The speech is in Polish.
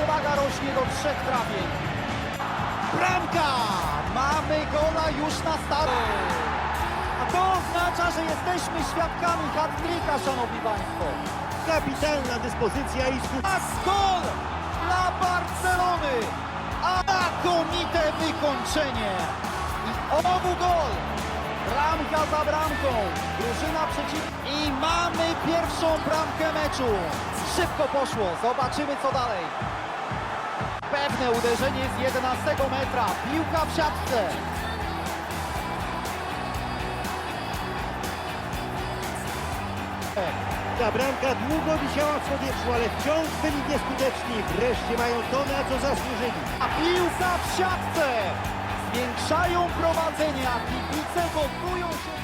przewaga rośnie do trzech trafień. Bramka! Mamy gola już na start. A to oznacza, że jesteśmy świadkami hat-tricka, szanowni państwo. Kapitalna dyspozycja i skut... A gol dla Barcelony! A znakomite wykończenie! I obu gol! Bramka za bramką, drużyna przeciw... I mamy pierwszą bramkę meczu! Szybko poszło, zobaczymy co dalej. Pewne uderzenie z 11 metra, piłka w siatce. Ta bramka długo wisiała w powietrzu, ale wciąż byli nieskuteczni. Wreszcie mają to, na co zasłużyli. A piłka w siatce! Zwiększają prowadzenie, a kibice się...